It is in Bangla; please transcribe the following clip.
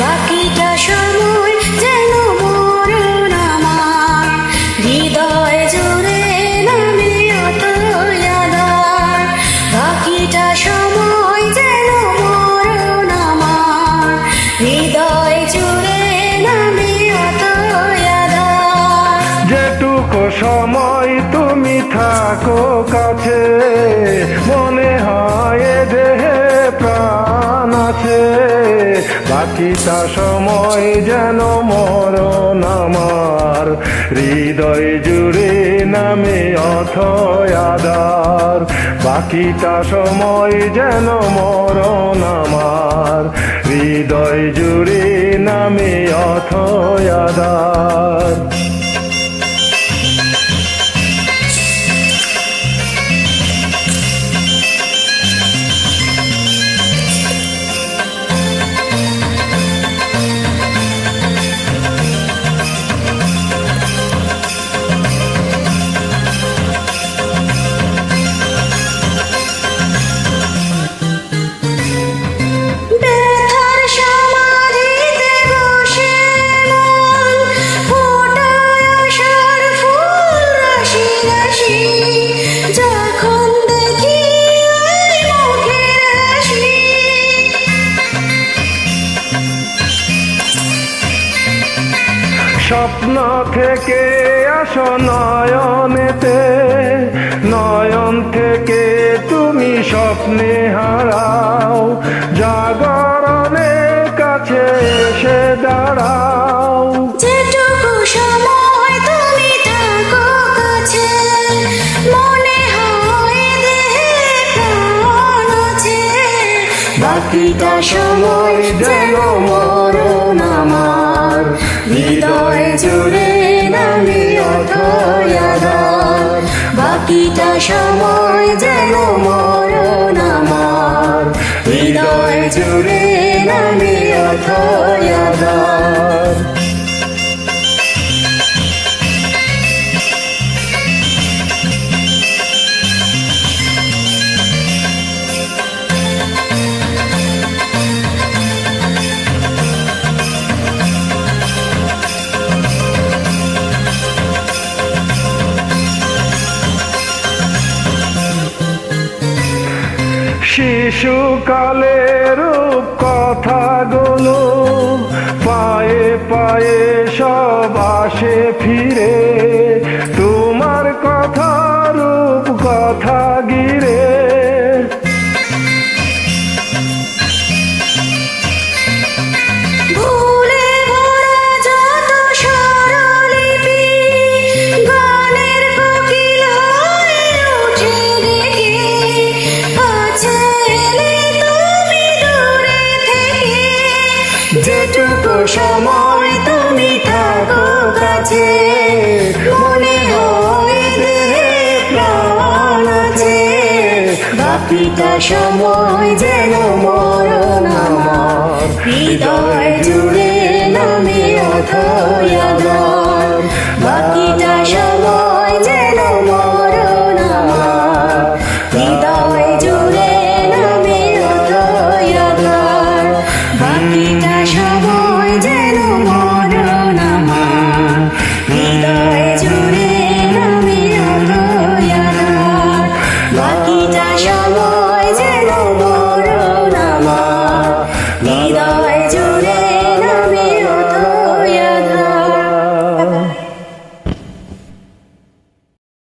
বাকিটা সময় যেন মরণ আমার। হৃদয় জুড়ে নামে বাকিটা সময় যেন মরণ আমার। হৃদয় জুড়ে নামে অত সময় তুমি থাকো কাছে, মনে হয় দেহে বাকিটা সময় যেন মরণ আমার। হৃদয় জুড়ে নামে অথয় আদার বাকিটা সময় যেন মরণ আমার। হৃদয় জুড়ে নামে অথয় স্বপ্ন থেকে আসো নয়নেতে। নয়ন থেকে তুমি স্বপ্নে হারাও বাকিটা সময় যেন মরণ আমার। হৃদয় জুড়ে নামি অথয়াদার বাকিটা সময় যেন মরণ আমার। হৃদয় জুড়ে নামি অথয় শিশুকালের কথাগুলো পায়ে পায়ে সব আসে ফিরে। সময় তুমি থাকো কাছে। মনে সময় যেন মরণ হৃদয় জুড়ে নামে সময়